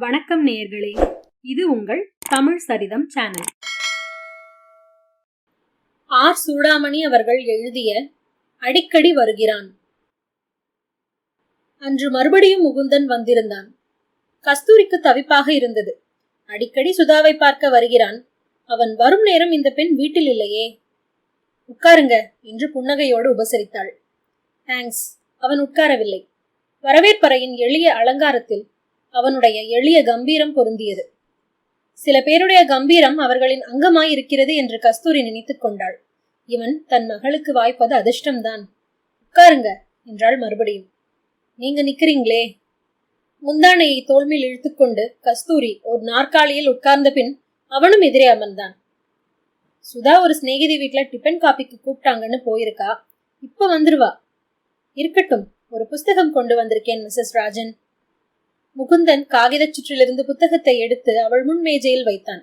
வணக்கம் நேயர்களே இது உங்கள் தமிழ் சரிதம் சேனல். ஆர். சூடாமணி அவர்கள் எழுதிய அடிக்கடி வருகிறான். அன்று மறுபடியும் முகுந்தன் வந்திருந்தான். கஸ்தூரிக்கு தவிப்பாக இருந்தது. அடிக்கடி சுதாவை பார்க்க வருகிறான். அவன் வரும் நேரம் இந்த பெண் வீட்டில் இல்லையே. உட்காருங்க என்று புன்னகையோடு உபசரித்தாள். தேங்க்ஸ் அவன் உட்காரவில்லை. வரவேற்பறையின் எளிய அலங்காரத்தில் அவனுடைய எளிய கம்பீரம் பொருந்தியது. சில பேருடைய கம்பீரம் அவர்களின் அங்கமாய் இருக்கிறது என்று கஸ்தூரி நினைத்துக் கொண்டாள். இவன் தன் மகளுக்கு வாய்ப்பது அதிர்ஷ்டம்தான். உட்காருங்க என்றாள் மறுபடியும். நீங்க நிக்கிறீங்களே. முந்தானையை தோல்மையில் இழுத்துக்கொண்டு கஸ்தூரி ஒரு நாற்காலியில் உட்கார்ந்த பின் அவனும் எதிரே அமர்ந்தான். சுதா ஒரு சிநேகிதி வீட்டில் டிபன் காப்பிக்கு கூப்பிட்டாங்கன்னு போயிருக்கா? இப்ப வந்துருவா. இருக்கட்டும் ஒரு புஸ்தகம் கொண்டு வந்திருக்கேன் மிஸ்ஸஸ் ராஜன். முகுந்தன் காகிதச் சுற்றிலிருந்து புத்தகத்தை எடுத்து அவள் முன் மேஜையில் வைத்தான்.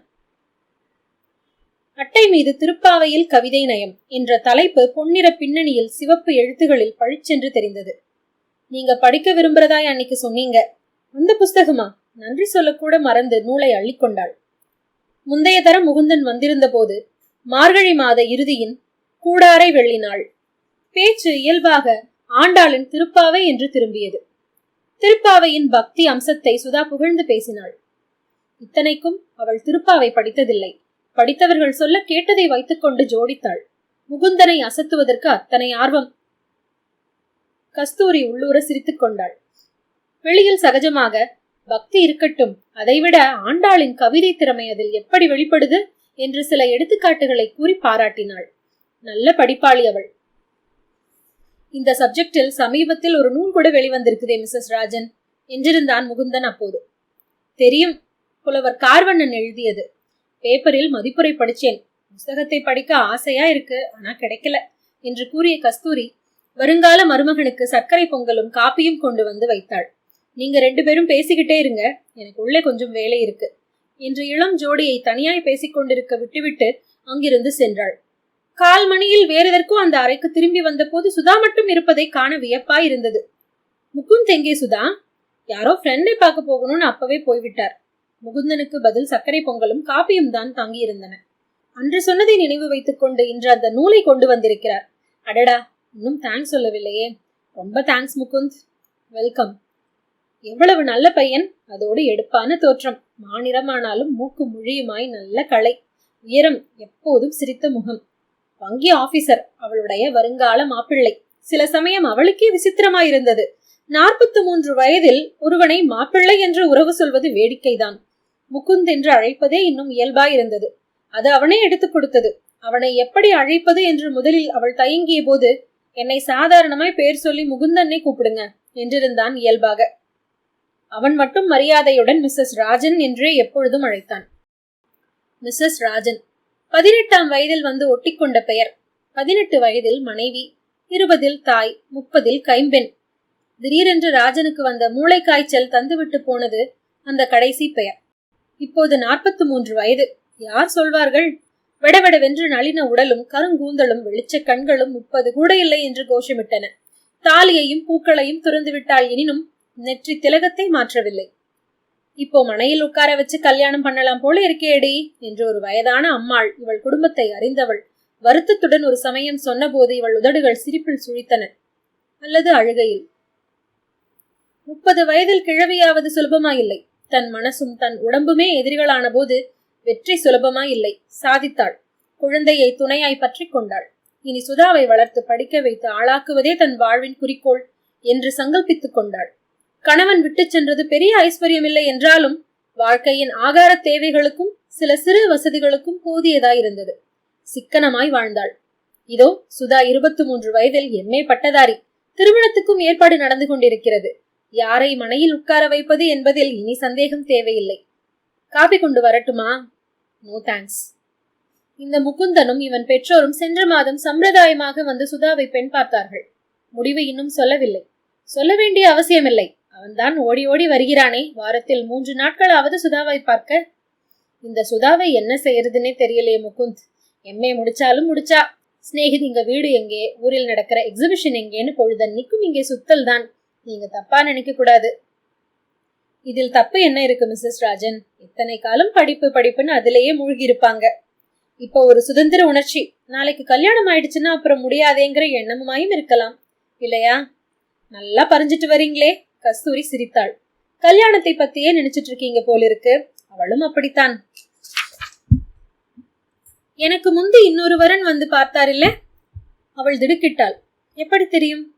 அட்டை மீது திருப்பாவையில் கவிதை நயம் என்ற தலைப்பு பொன்னிற பின்னணியில் சிவப்பு எழுத்துகளில் பழிச்சென்று தெரிந்தது. நீங்க படிக்க விரும்புறதாய் அன்னைக்கு சொன்னீங்க. அந்த புஸ்தகமா? நன்றி சொல்லக்கூட மறந்து நூலை அள்ளிக்கொண்டாள் முந்தைய தரம் முகுந்தன் வந்திருந்த போது மார்கழி மாத இறுதியின் கூடாரை வெள்ளினாள் பேச்சு இயல்பாக ஆண்டாளின் திருப்பாவை என்று திரும்பியது. திருப்பாவையின் பக்தி அம்சத்தை சுதா புகழ்ந்து பேசினாள். இத்தனைக்கும் அவள் திருப்பாவை படித்ததில்லை. படித்தவர்கள் சொல்ல கேட்டதை வைத்துக்கொண்டு ஜோடித்தாள். முகுந்தனை அசத்துவதற்கு அத்தனை ஆர்வம் கஸ்தூரி உள்ளூர சிரித்துக் கொண்டாள். வெளியில் சகஜமாக பக்தி இருக்கட்டும் அதைவிட ஆண்டாளின் கவிதை திறமை அதில் எப்படி வெளிப்படுது என்று சில எடுத்துக்காட்டுகளை கூறி பாராட்டினாள். நல்ல படிப்பாளி அவள். இந்த சப்ஜெக்டில் சமீபத்தில் ஒரு நூல் கூட வெளிவந்திருக்குதே மிஸ்ஸஸ் ராஜன் என்றிருந்தான் முகுந்தன் அப்போது. தெரியும் புலவர் கார்வண்ணன் எழுதியது. பேப்பரில் மதிப்புரை படிச்சேன் புஸ்தகத்தை படிக்க ஆசையா இருக்கு ஆனா கிடைக்கல என்று கூறிய கஸ்தூரி வருங்கால மருமகனுக்கு சர்க்கரை பொங்கலும் காப்பியும் கொண்டு வந்து வைத்தாள். நீங்க ரெண்டு பேரும் பேசிக்கிட்டே இருங்க எனக்கு உள்ளே கொஞ்சம் வேலை இருக்கு என்று இளம் ஜோடியை தனியாய் பேசிக்கொண்டிருக்க விட்டுவிட்டு அங்கிருந்து சென்றாள். கால் மணியில் வேறெதற்கும் அந்த அறைக்கு திரும்பி வந்தபோது சுதா மட்டும் இருப்பதை காண வியப்பாய் இருந்தது. முகுந்த் எங்கே சுதா? யாரோ ஃப்ரெண்டை பார்க்க போகணும்னு அப்பவே போய்விட்டார். முகுந்தனுக்கு பதில் சர்க்கரை பொங்கலும் காப்பியும் தான் தாங்கியிருந்தன. அன்று சொன்னதை நினைவு வைத்துக் கொண்டு இன்று அந்த நூலை கொண்டு வந்திருக்கிறார். அடடா இன்னும் தேங்க்ஸ் சொல்லவில்லையே. ரொம்ப தேங்க்ஸ் முகுந்த். வெல்கம் எவ்வளவு நல்ல பையன் அதோடு எடுப்பான தோற்றம். மாநிறமானாலும் மூக்கு முழியுமாய் நல்ல கலை. உயரம் எப்போதும் சிரித்த முகம். வங்கி ஆபீசர் அவளுடைய வருங்கால மாப்பிள்ளை. சில சமயம் அவளுக்கே விசித்திரமாயிருந்தது. நாற்பத்தி மூன்று வயதில் ஒருவனை மாப்பிள்ளை என்று உறவு சொல்வது வேடிக்கைதான். முகுந்த் என்று அழைப்பதே இன்னும் இயல்பாயிருந்தது. அது அவனே எடுத்துக் கொடுத்தது. அவனை எப்படி அழைப்பது என்று முதலில் அவள் தயங்கிய போது என்னை சாதாரணமாய் பேர் சொல்லி முகுந்தன்னை கூப்பிடுங்க என்றிருந்தான் இயல்பாக. அவன் மட்டும் மரியாதையுடன் மிஸ்ஸஸ் ராஜன் என்றே எப்பொழுதும் அழைத்தான். மிஸ்ஸஸ் ராஜன் பதினெட்டாம் வயதில் வந்து ஒட்டிக்கொண்ட பெயர். பதினெட்டு வயதில் மனைவி இருபதில் தாய் முப்பதில் கைம்பெண். திடீரென்று ராஜனுக்கு வந்த மூளை காய்ச்சல் தந்துவிட்டு போனது அந்த கடைசி பெயர். இப்போது நாற்பத்தி மூன்று வயது. யார் சொல்வார்கள்? வெடவெடவென்று நளின உடலும் கருங்கூந்தலும் வெளிச்ச கண்களும் முப்பது கூட இல்லை என்று கோஷமிட்டன. தாலியையும் பூக்களையும் துறந்துவிட்டால் எனினும் நெற்றி திலகத்தை மாற்றவில்லை. இப்போ மனையில் உட்கார வச்சு கல்யாணம் பண்ணலாம் போல இருக்கேடி என்று ஒரு வயதான அம்மாள் இவள் குடும்பத்தை அறிந்தவள். வருத்தத்துடன் ஒரு சமயம் சொன்னபோது இவள் உதடுகள் சிரிப்பில் சுழித்தன. அல்லது அழுகையில். முப்பது வயதில் கிழவியாவது சுலபமாயில்லை. தன் மனசும் தன் உடம்புமே எதிரிகளான போது வெற்றி சுலபமாயில்லை. சாதித்தாள். குழந்தையை துணையாய் பற்றி கொண்டாள். இனி சுதாவை வளர்த்து படிக்க வைத்து ஆளாக்குவதே தன் வாழ்வின் குறிக்கோள் என்று சங்கல்பித்துக் கொண்டாள். கணவன் விட்டு சென்றது பெரிய ஐஸ்வர்யமில்லை என்றாலும் வாழ்க்கையின் ஆகார தேவைகளுக்கும் சில சிறு வசதிகளுக்கும் போதியதாயிருந்தது. சிக்கனமாய் வாழ்ந்தாள். இதோ சுதா இருபத்தி மூன்று வயதில் எம்ஏ பட்டதாரி திருமணத்துக்கும் ஏற்பாடு நடந்து கொண்டிருக்கிறது. யாரை மனையில் உட்கார வைப்பது என்பதில் இனி சந்தேகம் தேவையில்லை. காபி கொண்டு வரட்டுமா? நோ தேங்க்ஸ் இந்த முகுந்தனும் இவன் பெற்றோரும் சென்ற மாதம் சம்பிரதாயமாக வந்து சுதாவை பெண் பார்த்தார்கள். முடிவு இன்னும் சொல்லவில்லை. சொல்ல வேண்டிய அவசியமில்லை. அவன்தான் ஓடி ஓடி வருகிறானே. வாரத்தில் மூன்று நாட்களாவது சுதாவை பார்க்க. இந்த சுதாவை என்ன செய்யறதுன்னே தெரியலையே முகுந்த். எம்ஏ முடிச்சாலும் முடிச்சா. சிநேகிதிங்க வீடு எங்கே? ஊரில் நடக்கிற எக்ஸிபிஷன் எங்கேன்னு பொழுதன்னைக்கும் இங்கே சுத்தல் தான். நீங்க தப்பா நினைக்க கூடாது. இதில் தப்பு என்ன இருக்கு மிஸ்ஸஸ் ராஜன்? இத்தனை காலம் படிப்பு படிப்புன்னு அதிலேயே மூழ்கி இருப்பாங்க இப்போ ஒரு சுதந்திர உணர்ச்சி. நாளைக்கு கல்யாணம் ஆயிடுச்சுன்னா அப்புறம் முடியாதேங்கிற எண்ணமுமாயும் இருக்கலாம். இல்லையா? நல்லா பறிஞ்சிட்டு வரீங்களே. கஸ்தூரி சிரித்தாள். கல்யாணத்தை பத்தியே நினைச்சிட்டு இருக்கீங்க போல இருக்கு அவளும் அப்படித்தான். எனக்கு முந்தி இன்னொருவரன் வந்து வந்து பார்த்தாரில்ல? அவள் திடுக்கிட்டாள். எப்படி தெரியும்?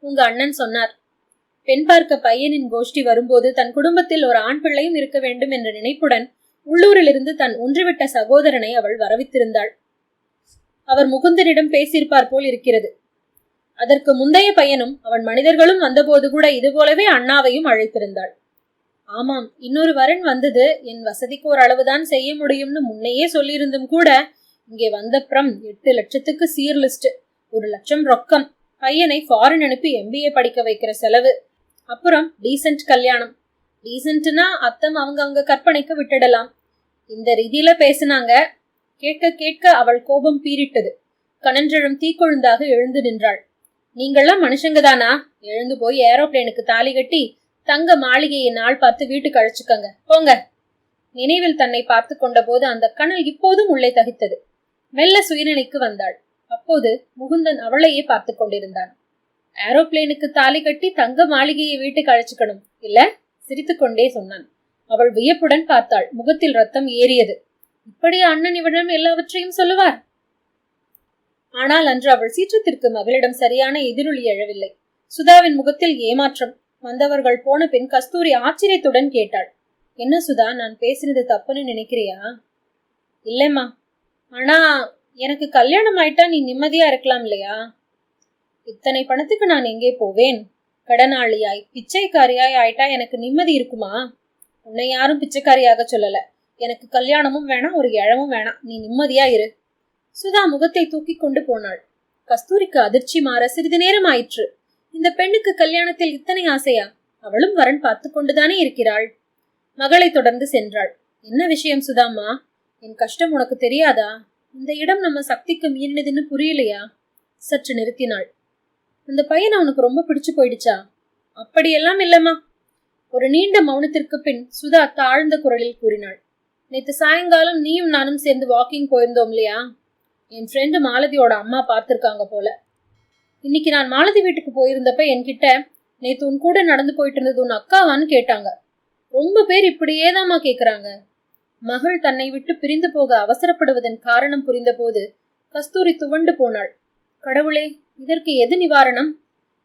உங்க அண்ணன் சொன்னார். பெண் பார்க்க பையனின் கோஷ்டி வரும்போது தன் குடும்பத்தில் ஒரு ஆண் பிள்ளையும் இருக்க வேண்டும் என்ற நினைப்புடன் உள்ளூரிலிருந்து தன் ஒன்றுவிட்ட சகோதரனை அவள் வரவித்திருந்தாள். அவர் முகுந்தனிடம் பேசியிருப்பார் போல் இருக்கிறது. அதற்கு முந்தைய பையனும் அவன் மனிதர்களும் வந்தபோது கூட இதுபோலவே அண்ணாவையும் அழைத்திருந்தாள். ஆமாம் இன்னொரு வரன் வந்தது. என் வசதிக்கு ஒரு அளவுதான் செய்ய முடியும்னு முன்னையே சொல்லியிருந்தும் கூட இங்கே வந்தப்புறம் எட்டு லட்சத்துக்கு சீர் லிஸ்ட் ஒரு லட்சம் ரொக்கம் பையனை ஃபாரின் அனுப்பி எம்பிஏ படிக்க வைக்கிற செலவு அப்புறம் டீசென்ட் கல்யாணம். டீசென்ட்னா அத்தம் அவங்க அவங்க கற்பனைக்கு விட்டுடலாம். இந்த ரீதியில பேசினாங்க. கேட்க கேட்க அவள் கோபம் பீரிட்டது கனன்றழும் தீக்கொழுந்தாக எழுந்து நின்றாள். நீங்கள்லாம் மனுஷங்க தானா? எழுந்து போய் ஏரோப்ளேனுக்கு தாலி கட்டி தங்க மாளிகையை நாள் பார்த்து வீட்டுக்கு அழைச்சுக்கங்க. போங்க. நினைவில் தன்னை பார்த்து கொண்டபோது அந்த கணல் இப்போதும் உள்ளே தகித்தது. மெல்ல சுயநிலைக்கு வந்தாள். அப்போது முகுந்தன் அவளையே பார்த்து கொண்டிருந்தான். ஏரோப்ளேனுக்கு தாலி கட்டி தங்க மாளிகையை வீட்டுக்கு அழைச்சுக்கணும். இல்ல? சிரித்துக்கொண்டே சொன்னான். அவள் வியப்புடன் பார்த்தாள். முகத்தில் ரத்தம் ஏறியது. இப்படி அண்ணன் இவனிடம் எல்லாவற்றையும் சொல்லுவார்? ஆனால் அன்று அவள் சீற்றத்திற்கு மகளிடம் சரியான எதிரொலி எழவில்லை. சுதாவின் முகத்தில் ஏமாற்றம். வந்தவர்கள் போன பின் கஸ்தூரி ஆச்சரியத்துடன் கேட்டாள். என்ன சுதா நான் பேசினது தப்புன்னு நினைக்கிறியா? இல்லைம்மா. ஆனா எனக்கு கல்யாணம் ஆயிட்டா நீ நிம்மதியா இருக்கலாம் இல்லையா? இத்தனை பணத்துக்கு நான் எங்கே போவேன்? கடனாளியாய் பிச்சைக்காரியாய் ஆயிட்டா எனக்கு நிம்மதி இருக்குமா? உன்னை யாரும் பிச்சைக்காரியாக சொல்லல. எனக்கு கல்யாணமும் வேணாம் ஒரு இழமும் வேணாம். நீ நிம்மதியா இரு. சுதா முகத்தை தூக்கி கொண்டு போனாள். கஸ்தூரிக்கு அதிர்ச்சி மாற சிறிது நேரம் ஆயிற்று இந்த பெண்ணுக்கு கல்யாணத்தில் இத்தனை ஆசையா? அவளும் வரன் பார்த்து கொண்டுதானே இருக்கிறாள். மகளை தொடர்ந்து சென்றாள். என்ன விஷயம் சுதாம்மா? என் கஷ்டம் உனக்கு தெரியாதா? இந்த இடம் நம்ம சக்திக்கு மீறினதுன்னு புரியலையா? சற்று நிறுத்தினாள். அந்த பையனை உனக்கு ரொம்ப பிடிச்சு போயிடுச்சா? அப்படியெல்லாம் இல்லம்மா. ஒரு நீண்ட மௌனத்திற்கு பின் சுதா தாழ்ந்த குரலில் கூறினாள். நேத்து சாயங்காலம் நீயும் நானும் சேர்ந்து வாக்கிங் போயிருந்தோம் இல்லையா? என் ஃப்ரெண்டு மாலதியோட அம்மா பார்த்துருக்காங்க போல. இன்னைக்கு நான் மாலதி வீட்டுக்கு போயிருந்தப்ப என்கிட்ட நேத்து உன் கூட நடந்து போயிட்டு இருந்தது உன் அக்காவான்னு கேட்டாங்க. ரொம்ப பேர் இப்படியே தாம்மா கேட்குறாங்க மகள் தன்னை விட்டு பிரிந்து போக அவசரப்படுவதன் காரணம் புரிந்தபோது கஸ்தூரி துவண்டு போனாள். கடவுளே இதற்கு எது நிவாரணம்?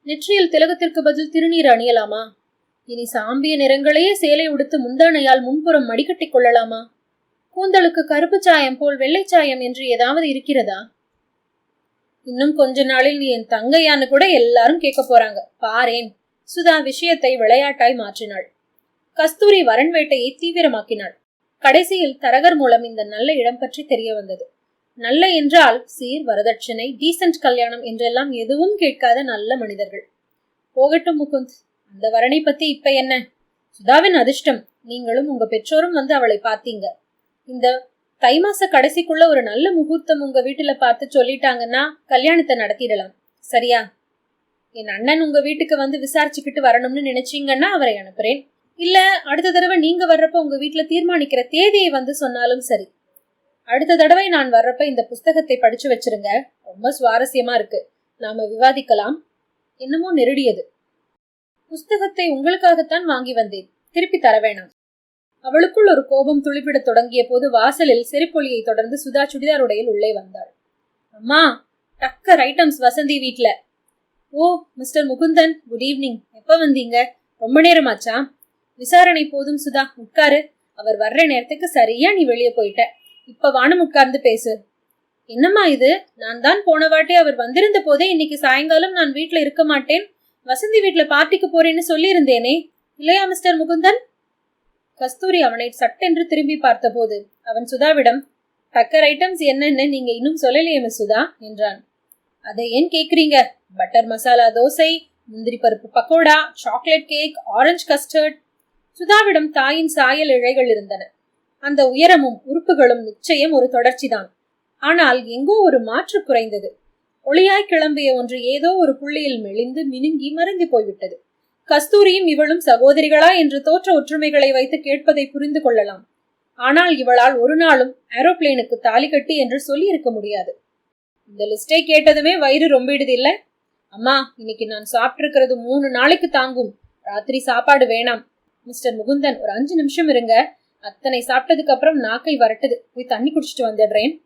நெற்றியில் திலகத்திற்கு பதில் திருநீர் அணியலாமா? இனி சாம்பிய நிறங்களையே சேலை உடுத்து முந்தானையால் முன்புறம் மடிக்கட்டிக் கொள்ளலாமா? கூந்தலுக்கு கருப்பு சாயம் போல் வெள்ளை சாயம் என்று ஏதாவது இருக்கிறதா? இன்னும் கொஞ்ச நாளில் நீ என் தங்கையான்னு கூட எல்லாரும் கேட்க போறாங்க. பாரேன். சுதா விஷயத்தை விளையாட்டாய் மாற்றினாள். கஸ்தூரி வரன் வேட்டையை தீவிரமாக்கினாள். கடைசியில் தரகர் மூலம் இந்த நல்ல இடம் பற்றி தெரிய வந்தது. நல்ல என்றால் சீர் வரதட்சணை டீசன்ட் கல்யாணம் என்றெல்லாம் எதுவும் கேட்காத நல்ல மனிதர்கள். போகட்டும் முகுந்த். அந்த வரனை பத்தி இப்ப என்ன? சுதாவின் அதிர்ஷ்டம். நீங்களும் உங்க பெற்றோரும் வந்து அவளை பார்த்தீங்க. இந்த தை மாச கடைசிக்குள்ள ஒரு நல்ல முகூர்த்தம் உங்க வீட்டுல பார்த்து சொல்லிட்டாங்கன்னா கல்யாணத்தை நடத்திடலாம். சரியா? என் அண்ணன் உங்க வீட்டுக்கு வந்து விசாரிச்சுக்கிட்டு வரணும்னு நினைச்சீங்கன்னா அவரை அனுப்புறேன். இல்ல அடுத்த தடவை நீங்க வர்றப்ப உங்க வீட்டுல தீர்மானிக்கிற தேதியை வந்து சொன்னாலும் சரி. அடுத்த தடவை நான் வர்றப்ப இந்த புஸ்தகத்தை படிச்சு வச்சிருங்க. ரொம்ப சுவாரஸ்யமா இருக்கு. நாம விவாதிக்கலாம். என்னமோ நெருடியது. புஸ்தகத்தை உங்களுக்காகத்தான் வாங்கி வந்தேன். திருப்பி தர வேணாம். அவளுக்குள் ஒரு கோபம் துளிப்பிடத் தொடங்கிய போது வாசலில் செருப்பொலியை தொடர்ந்து சுதா சுடிதார் உடையில் உள்ளே வந்தாள். அம்மா டக்கர் ஐட்டம்ஸ் வசந்தி வீட்டில் oh mister Mukundan good evening எப்போ வந்தீங்க? ரொம்ப நேரமாச்சா? விசாரணை போதும் சுதா உட்காரு. அவர் வர்ற நேரத்துக்கு சரியா நீ வெளியே போயிட்ட. இப்ப வானம் உட்கார்ந்து பேசு. என்னம்மா இது? நான் தான் போன வாட்டி அவர் வந்திருந்த போதே இன்னைக்கு சாயங்காலம் நான் வீட்டில் இருக்க மாட்டேன். வசந்தி வீட்டில் பார்ட்டிக்கு போறேன்னு சொல்லியிருந்தேனே. இல்லையா மிஸ்டர் முகுந்தன்? கஸ்தூரி அவனை சட்டென்று திரும்பி பார்த்தபோது அவன் சுதாவிடம் டக்கர் ஐட்டம்ஸ் என்னன்னு நீங்க இன்னும் சொல்லலையே மிஸ் சுதா என்றான். அதை ஏன் கேக்குறீங்க? பட்டர் மசாலா தோசை முந்திரி பருப்பு pakora chocolate cake orange custard சுதாவிடம் தாயின் சாயல் இழைகள் இருந்தன. அந்த உயரமும் உறுப்புகளும் நிச்சயம் ஒரு தொடர்ச்சிதான். ஆனால் எங்கோ ஒரு மாற்று குறைந்தது. ஒளியாய் கிளம்பிய ஒன்று ஏதோ ஒரு புள்ளியில் மெலிந்து மினுங்கி மறைந்து போய்விட்டது. கஸ்தூரியும் இவளும் சகோதரிகளா என்று தோற்ற ஒற்றுமைகளை வைத்து கேட்பதை புரிந்து கொள்ளலாம். ஆனால் இவளால் ஒரு நாளும் ஏரோப்ளேனுக்கு தாலி கட்டி என்று சொல்லி இருக்க முடியாது. இந்த லிஸ்டை கேட்டதுமே வயிறு ரொம்பிடுது இல்ல அம்மா இன்னைக்கு நான் சாப்பிட்டிருக்கிறது மூணு நாளைக்கு தாங்கும். ராத்திரி சாப்பாடு வேணாம். மிஸ்டர் முகுந்தன் ஒரு அஞ்சு நிமிஷம் இருங்க. அத்தனை சாப்பிட்டதுக்கு அப்புறம் நாக்கை வரட்டுது. போய் தண்ணி குடிச்சிட்டு வந்துடுறேன்.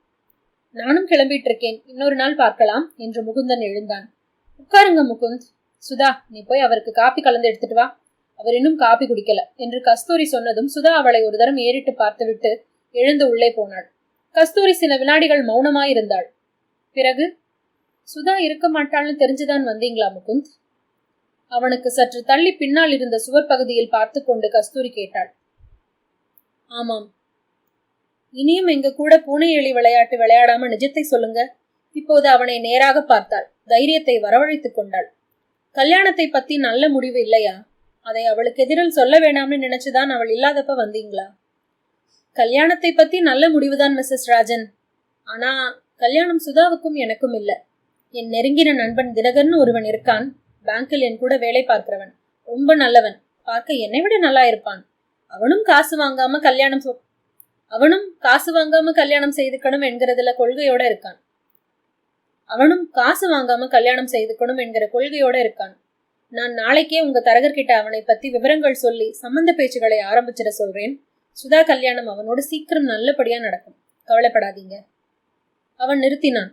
நானும் கிளம்பிட்டு இருக்கேன். இன்னொரு நாள் பார்க்கலாம் என்று முகுந்தன் எழுந்தான். உட்காருங்க முகுந்த். சுதா நீ போய் அவருக்கு காப்பி கலந்து எடுத்துட்டு வா. அவர் இன்னும் காப்பி குடிக்கல என்று கஸ்தூரி சொன்னதும் சுதா அவளை ஒரு தரம் ஏறிட்டு பார்த்துவிட்டு எழுந்து உள்ளே போனாள். கஸ்தூரி சில வினாடிகள் மௌனமாயிருந்தாள். பிறகு சுதா இருக்க மாட்டாள்னு தெரிஞ்சுதான் வந்தீங்களா முகுந்த்? அவனுக்கு சற்று தள்ளி பின்னால் இருந்த சுவர் பகுதியில் பார்த்து கொண்டு கஸ்தூரி கேட்டாள். ஆமாம். இனியும் எங்க கூட பூனை எலி விளையாட்டு விளையாடாம நிஜத்தை சொல்லுங்க. இப்போது அவனை நேராக பார்த்தாள். தைரியத்தை வரவழைத்துக் கொண்டாள். கல்யாணத்தை பத்தி நல்ல முடிவு இல்லையா? அதை அவளுக்கு எதிரில் சொல்ல வேணாம்னு நினைச்சுதான் அவள் இல்லாதப்ப வந்தீங்களா? கல்யாணத்தை பத்தி நல்ல முடிவுதான் மிஸ்ஸஸ் ராஜன். ஆனா கல்யாணம் சுதாவுக்கும் எனக்கும் இல்லை. என் நெருங்கின நண்பன் தினகர்னு ஒருவன் இருக்கான். பேங்கில் என் கூட வேலை பார்க்கிறவன். ரொம்ப நல்லவன். பார்க்க என்னை விட நல்லா இருப்பான். அவனும் காசு வாங்காம கல்யாணம் சொ- அவனும் காசு வாங்காம கல்யாணம் செய்துக்கணும் என்கிறதுல கொள்கையோட இருக்கான். அவனும் காசு வாங்காம கல்யாணம் செய்துக்கணும் என்கிற கொள்கையோட இருக்கான். நான் நாளைக்கே உங்க தரகர்கிட்ட அவனை பத்தி விவரங்கள் சொல்லி சம்பந்த பேச்சுகளை ஆரம்பிச்சிட சொல்றேன். சுதா கல்யாணம் அவனோட சீக்கிரம் நல்லபடியா நடக்கும். கவலைப்படாதீங்க. அவன் நிறுத்தினான்.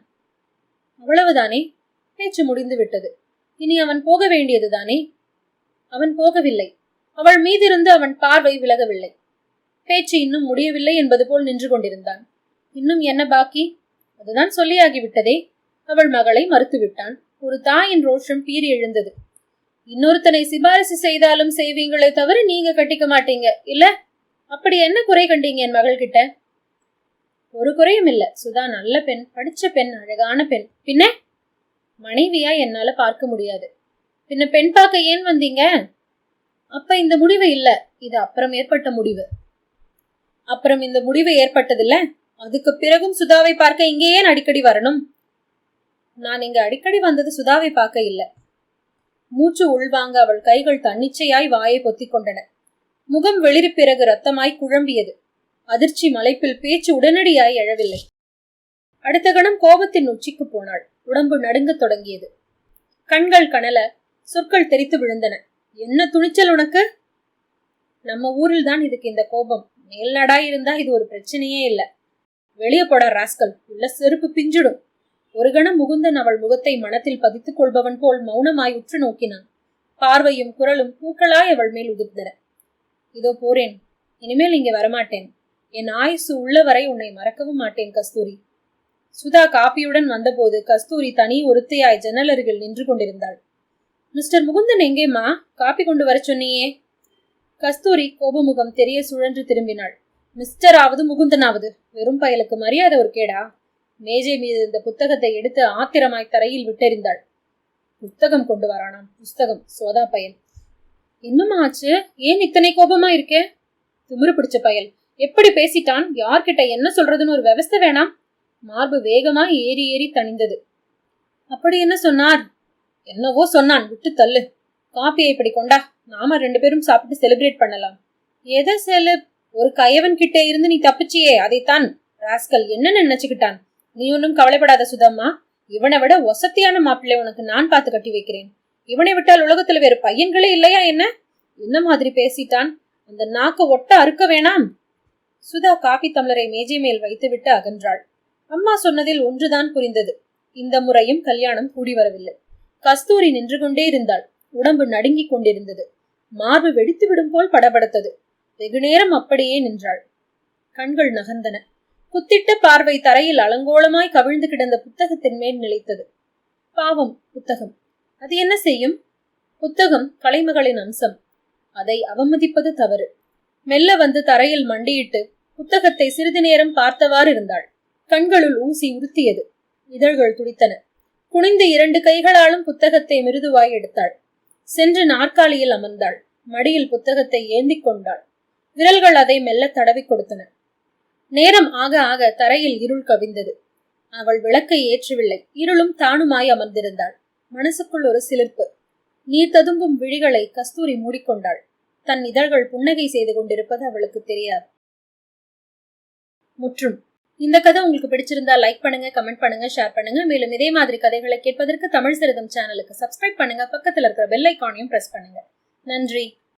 அவ்வளவுதானே? பேச்சு முடிந்து விட்டது. இனி அவன் போக வேண்டியதுதானே அவன் போகவில்லை. அவள் மீதிருந்து அவன் பார்வை விலகவில்லை. பேச்சு இன்னும் முடியவில்லை என்பது போல் நின்று கொண்டிருந்தான். இன்னும் என்ன பாக்கி? அதுதான் சொல்லியாகிவிட்டதே. அவள் மகளை மறுத்துவிட்டான். ஒரு தாயின் ரோஷம் பீறி எழுந்தது. இன்னொருத்தனை சிபாரிசு செய்தாலும் செய்வீங்களே தவிர நீங்க கட்டிக்க மாட்டீங்க. இல்ல? அப்படி என்ன குறை கண்டீங்க என் மகள் கிட்ட ஒரு குறையும் இல்ல. சுதா நல்ல பெண் படிச்ச பெண் அழகான பெண். பின்ன? மனைவியா என்னால பார்க்க முடியாது. பின்ன பெண் பார்க்க ஏன் வந்தீங்க? அப்ப இந்த முடிவு இல்ல. இது அப்புறம் ஏற்பட்ட முடிவு. அப்புறம் இந்த முடிவு ஏற்பட்டதில்ல. அதுக்கு பிறகும் சுதாவை பார்க்க இங்கே ஏன் அடிக்கடி வரணும். நான் இங்கே அடிக்கடி வந்தது சுதாவை பார்க்க இல்லை. மூச்சு உள்வாங்க அவள் கைகள் தன்னிச்சையாய் வாயை பொத்திக் கொண்டன. முகம் வெளிரி பிறகு ரத்தமாய் குழம்பியது. அதிர்ச்சி மலைப்பில் பேச்சு உடனடியாய் எழவில்லை. அடுத்த கணம் கோபத்தின் உச்சிக்கு போனாள். உடம்பு நடுங்க தொடங்கியது. கண்கள் கனல சொற்கள் தெரித்து விழுந்தன. என்ன துணிச்சல் உனக்கு? நம்ம ஊரில் தான் இதுக்கு இந்த கோபம். மேல்நாடாய் இருந்தா இது ஒரு பிரச்சனையே இல்லை. வெளியே போட ராஸ்கல். உள்ள செருப்பு பிஞ்சிடும். ஒரு கணம் முகுந்தன் அவள் முகத்தை மனத்தில் பதித்துக் கொள்பவன் போல் மௌனமாய் உற்று நோக்கினான். பார்வையும் குரலும் பூக்களாய் அவள் மேல் உதிர்ந்தன. இதோ போறேன். இனிமேல் இங்கே வரமாட்டேன். என் ஆயுசு உள்ளவரை உன்னை மறக்கவும் மாட்டேன் கஸ்தூரி. சுதா காப்பியுடன் வந்தபோது கஸ்தூரி தனி ஒருத்தையாய் ஜன்னலருகில் நின்று கொண்டிருந்தாள். மிஸ்டர் முகுந்தன் எங்கேம்மா? காப்பி கொண்டு வர சொன்னியே. கஸ்தூரி கோபமுகம் தெரிய சுழன்று திரும்பினாள். மிஸ்டர் ஆவது முகுந்தனாவது வெறும் பயலுக்கு மரியாதை ஒரு கேடா? மேஜை மீது இந்த புத்தகத்தை எடுத்து ஆத்திரமாய் தரையில் விட்டெறிந்தாள். புத்தகம் கொண்டு வரானாம். புஸ்தகம். சோதா பயல். என்னமா ஆச்சு? ஏன் இத்தனை கோபமா இருக்கே? திமிரு பிடிச்ச பயல். எப்படி பேசிட்டான்? யார்கிட்ட என்ன சொல்றதுன்னு ஒரு விவஸ்தை வேணாம். மார்பு வேகமா ஏறி ஏறி தணிந்தது. அப்படி என்ன சொன்னார்? என்னவோ சொன்னான். விட்டு தள்ளு. காப்பியை இப்படி கொண்டா. நாம ரெண்டு பேரும் சாப்பிட்டு செலிப்ரேட் பண்ணலாம். எதை செலிப் ஒரு கயவன் கிட்ட இருந்து நீ தப்பிச்சியே. அதைத்தான். ராஸ்கல் என்ன நினைச்சுக்கிட்டான்? நீ ஒன்றும் கவலைப்படாத சுதம்மா. இவனை விட ஒசத்தியான மாப்பிள்ளை உனக்கு நான் பார்த்து கட்டி வைக்கிறேன். இவனை விட்டால் உலகத்துல வேறு பையன்களே இல்லையா என்ன? என்ன மாதிரி பேசிட்டான்? அந்த நாக்க ஒட்ட அறுக்க வேணாம். சுதா காபி தம்ளரை மேஜை மேல் வைத்துவிட்டு அகன்றாள். அம்மா சொன்னதில் ஒன்றுதான் புரிந்தது. இந்த முறையும் கல்யாணம் கூடி வரவில்லை. கஸ்தூரி நின்று கொண்டே இருந்தாள். உடம்பு நடுங்கிக் கொண்டிருந்தது. மார்பு வெடித்து விடும் போல் படபடத்தது. வெகுநேரம் அப்படியே நின்றாள். கண்கள் நகர்ந்தன. குத்திட்ட பார்வை தரையில் அலங்கோலமாய் கவிழ்ந்து கிடந்த புத்தகத்தின் மேல் நிலைத்தது. பாவம் புத்தகம். அது என்ன செய்யும்? புத்தகம் கலைமகளின் அம்சம். அதை அவமதிப்பது தவறு. மெல்ல வந்து தரையில் மண்டியிட்டு புத்தகத்தை சிறிது நேரம் பார்த்தவாறு இருந்தாள். கண்களுள் ஊசி உறுத்தியது. இதழ்கள் துடித்தன. குனிந்து இரண்டு கைகளாலும் புத்தகத்தை மிருதுவாய் எடுத்தாள். சென்று நாற்காலியில் அமர்ந்தாள். மடியில் புத்தகத்தை ஏந்திக் கொண்டாள். விரல்கள் அதை மெல்ல தடவி கொடுத்தன. நேரம் ஆக ஆக தரையில் இருள் கவிந்தது. அவள் விளக்கை ஏற்றவில்லை. இருளும் தானுமாய் அமர்ந்திருந்தாள். மனசுக்குள் ஒரு சிலிர்ப்பு. நீர் ததும்பும் விழிகளை கஸ்தூரி மூடிக்கொண்டாள். தன் இதழ்கள் புன்னகை செய்து கொண்டிருப்பது அவளுக்கு தெரியாது. முற்றும். இந்த கதை உங்களுக்கு பிடிச்சிருந்தா லைக் பண்ணுங்க கமெண்ட் பண்ணுங்க ஷேர் பண்ணுங்க. மேலும் இதே மாதிரி கதைகளை கேட்பதற்கு தமிழ் சிறுதம் சேனலுக்கு சப்ஸ்கிரைப் பண்ணுங்க. பக்கத்தில் இருக்கிற பெல் ஐக்கானையும் பிரஸ் பண்ணுங்க. நன்றி.